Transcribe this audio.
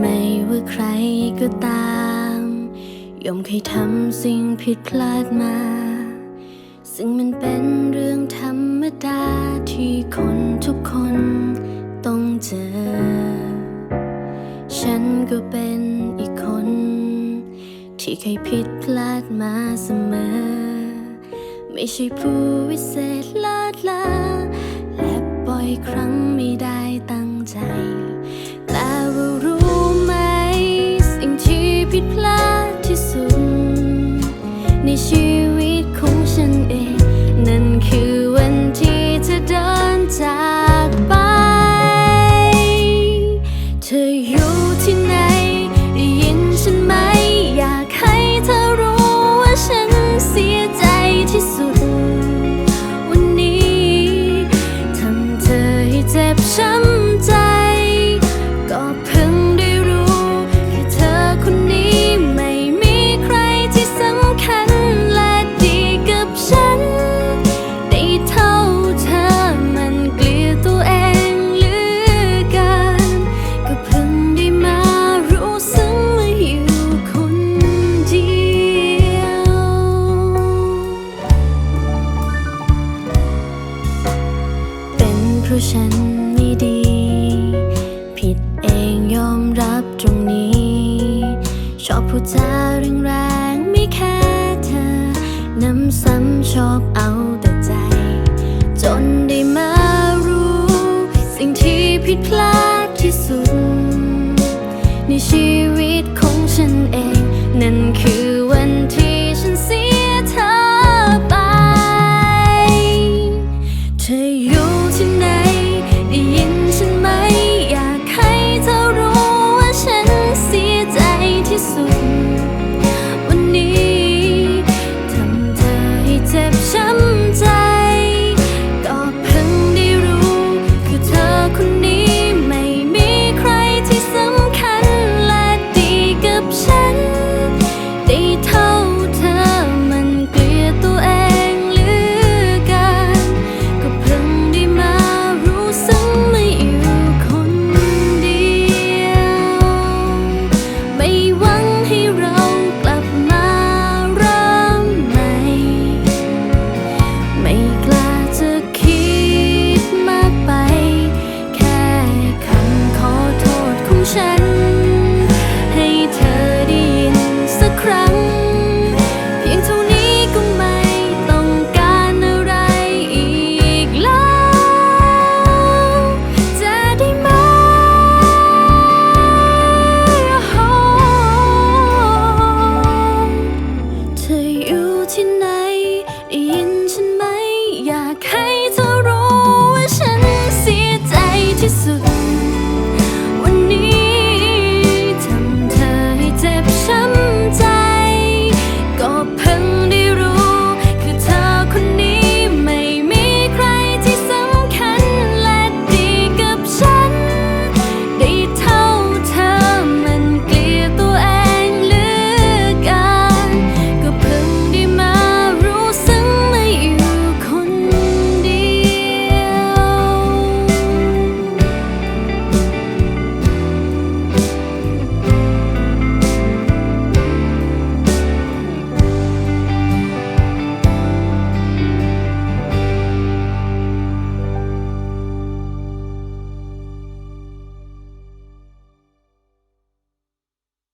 ไม่ว่าใครก็ตาม ย่อมเคยทำสิ่งผิดพลาดมา ซึ่งมันเป็นเรื่องธรรมดาที่คนทุกคนต้องเจอ ฉันก็เป็นอีกคน ที่เคยผิดพลาดมาเสมอ ไม่ใช่ผู้วิเศษลาดลาและบ่อยครั้งไม่ได้ตั้ง เธ เพราะฉันไม่ดี ผิดเองยอมรับตรงนี้ ชอบพูดจาแรงๆไม่แค่เธอ น้ำซ้ำชอบเอาแต่ใจ จนได้มารู้ สิ่งที่ผิดพลาดที่สุด ในชีวิตของฉันเอง นั่นคือ キス